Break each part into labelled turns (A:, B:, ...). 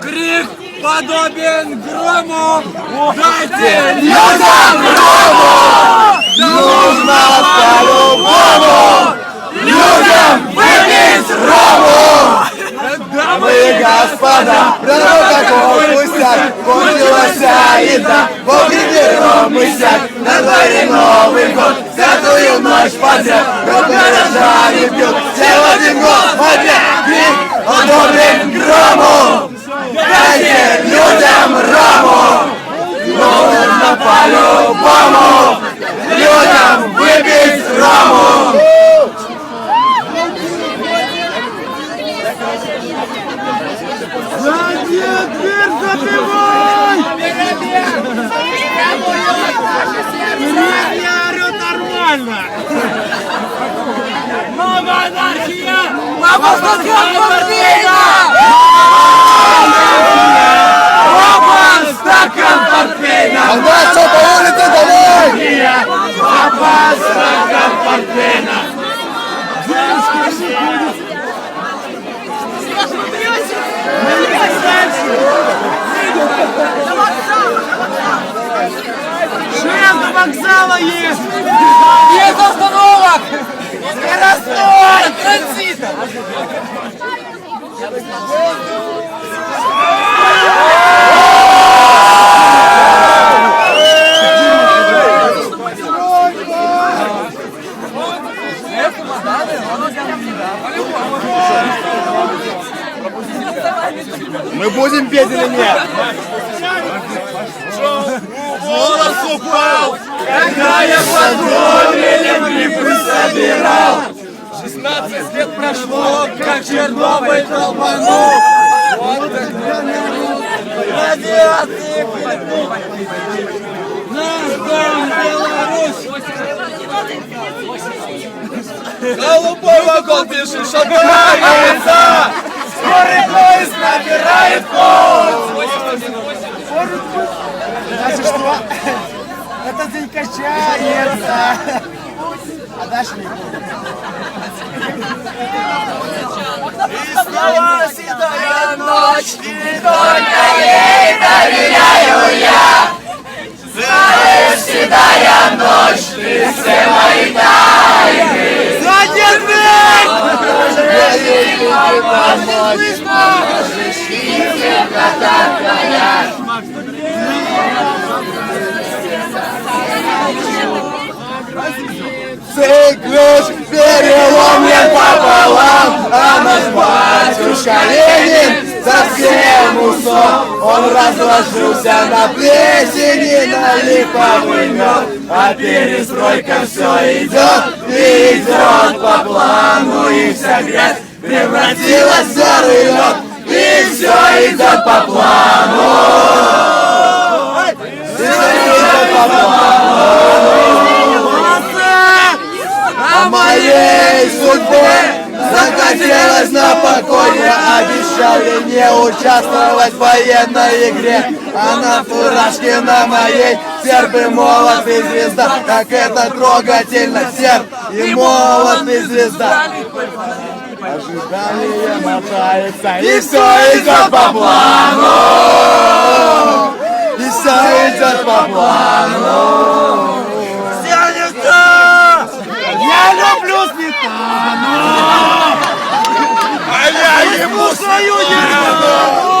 A: Крик подобен грому! Дайте
B: Людям грому нужно по-любому людям выпить рому. Мы, господа, прямо такой пустяк, кончилась еда, в огне и сяк, на дворе Новый год, святую ночь подряд, круг горожане пьют, все в один год, опять крик, одобрен грому. Дайте людям рому, нужно по-любому людям выпить рому.
A: дверь забивай! Я орю нормально! Новая анархия!
B: Оба будем петь или нет? Голос упал, когда я под грибы собирал. 16 лет прошло, как Чернобыль долбанул. Вот радиации пыльнул. Наш дом Беларусь. Голубой вагон пишет, шагается. Скорый поезд набирает ход.
A: Значит, что? Этот день качается! А дальше не.
B: И снова седая ночь, и только ей доверяю я. Знаешь, седая ночь, ты все мои тайны.
A: Задняя дверь!
B: Цей ключ переломлен пополам, а наш батюшка Ленин совсем усох. Он разложился на плесени, на липовый мед, а перестройка все идет и идет по плану, и вся грязь превратилась в серый лед, и все идет по плану. Все идет по плану. А моей судьбе захотелось на покое Обещали не участвовать в военной игре А на фуражке на моей серп и молот и звезда Как это трогательно, серп и молот и звезда Ожидание мотается. И все идет по плану. И все идет по плану.
A: Я люблю сметану!
B: А я ему
A: Свою дерьмо!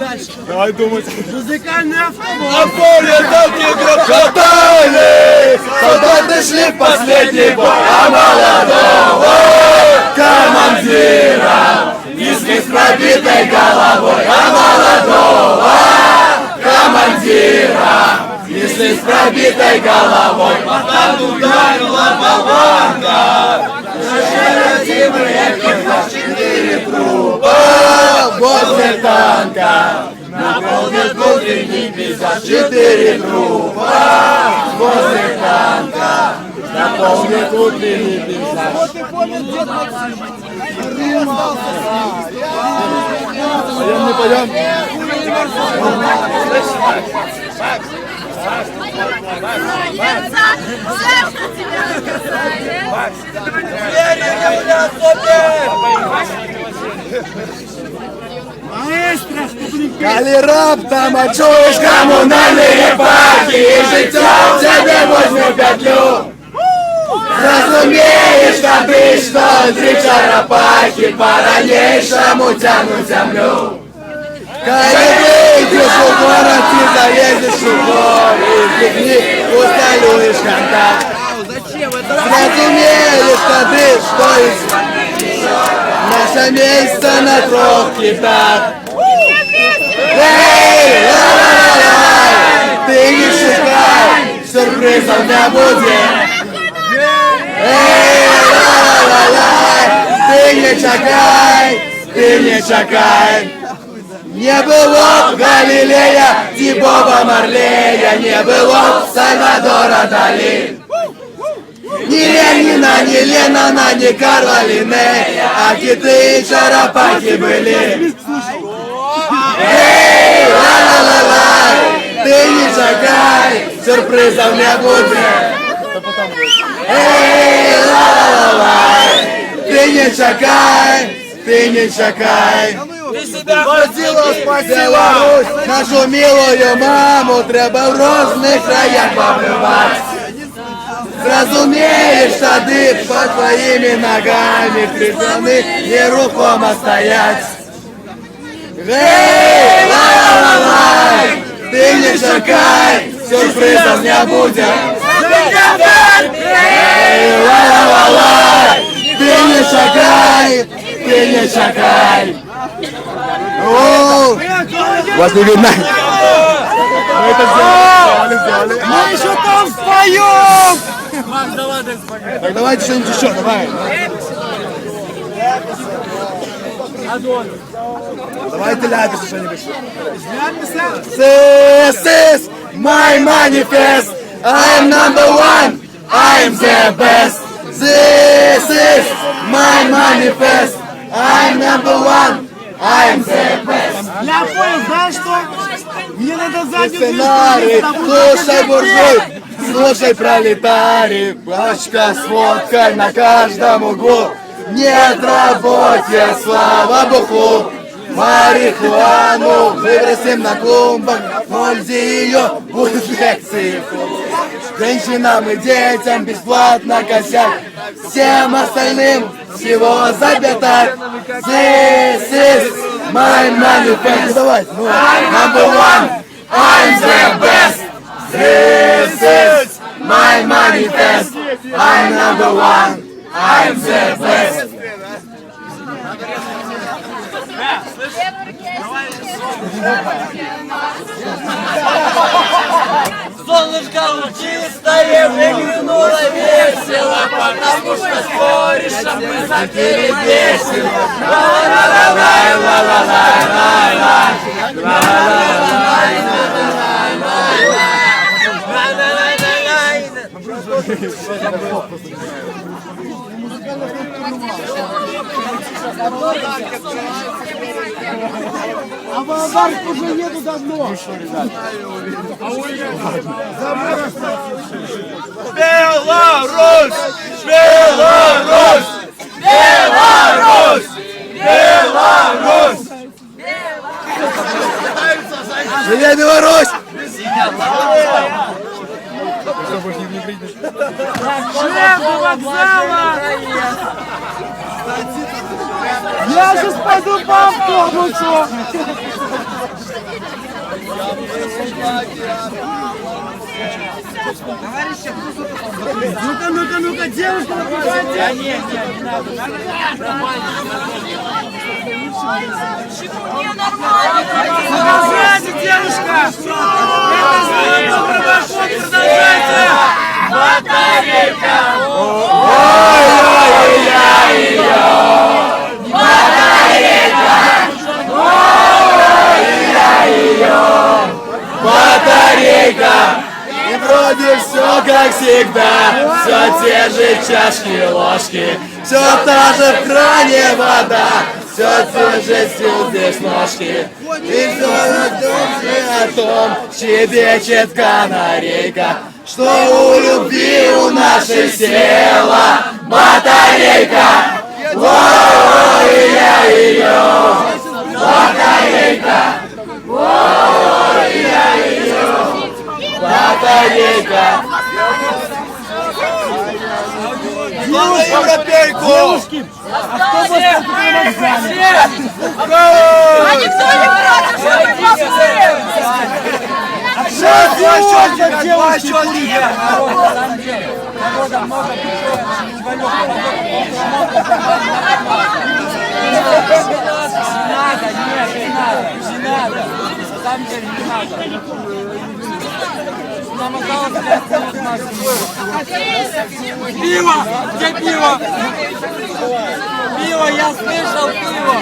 A: Дальше?
B: Давай думать.
A: Музыкальный автобус!
B: На поле танки грохотали, солдаты шли в последний бой, а молодого командира несли с пробитой головой, а молодого командира несли с пробитой головой. Потом ударила болванка, родимые четыре трупа возле танка. Наполнит внутренний пейзаж четыре трупа возле танка. Наполнит внутренний пейзаж.
A: Вот и помнит Дед Максим.
B: Пойдем, не пойдем? Коли раптом очуєш комунальні парки І життя в тебе возьме петлю Разумеешь, что ты, что три чарапахи По-дальнейшему тянут землю Коли выйдешь в город и заедешь в горы. Из любви усталюешь контакт Разумеешь, что ты, что из Наше место на трех китах Эй, ла-ла-ла-ла, ты не шукай, сюрпризов не будет. Эй, ла-ла-ла-ла, ты не чакай, ты не чакай. Не было Галилея, Дибова Марлея, не было Сальвадора Дали. Ни Ленина, ни Ленана, ни Карла Линнея, а киты и чарапахи были. Эй, ла-ла-ла-ла, ты не чакай, сюрпризов не будет. Эй, ла-ла-ла-ла, ты не чакай, ты не чакай. Спасибо, спасибо. Нашу милую маму треба в розных краях побывать. Разумеешь, сады под твоими ногами Призаны нерухомо стоять Эй, ла-ла-ла-ла, ты не шакай, сюрпризов не будет Вас не видно Мы это сделали, сделали
A: Мы еще там споем!
B: Так давайте что-нибудь еще, давай. Давайте ляпис что-нибудь. This is my manifest. I am number one. I am the best. This is my manifest. I am number one.
A: Я понял, знаешь что? Мне надо заднюю
B: Сценарий, слушай, буржуй, слушай, пролетарий, пачка с водкой на каждом углу. Нет работе, слава богу, марихуану выбросим на клумбах, пользе ее будут лекции. Женщинам и детям бесплатно косяк, всем остальным всего запятак. This is my manifest. Давай, ну, number one, I'm the best. This is my manifest. I'm number one. I'm the best.
C: Солнышко лучистое выглянуло весело, потому что с корешем мы запели песню.
A: А Володарск уже нету давно.
B: Беларусь! Беларусь! Беларусь! Беларусь! Привет, Беларусь!
A: Шеф вокзала! Я сейчас пойду по автобусу! Ну-ка, ну-ка, ну-ка, девушка, напрягайте! Да нет, нет, не надо. Продолжайте, девушка! Это знак добрый маршрут, продолжайте!
B: Батарейка! И вроде все как всегда, все те же чашки ложки, Все та же в кране вода, все те же стил здесь ножки. И все на том, о том щебечет канарейка, что у любви у нашей села батарейка. Ой, я ее, батарейка. Ой, я ее, батарейка. Слава европейку!
A: А никто не против, чтобы поспорить?
D: Два счетчика.
E: Пиво! Где пиво? Пиво, я слышал пиво!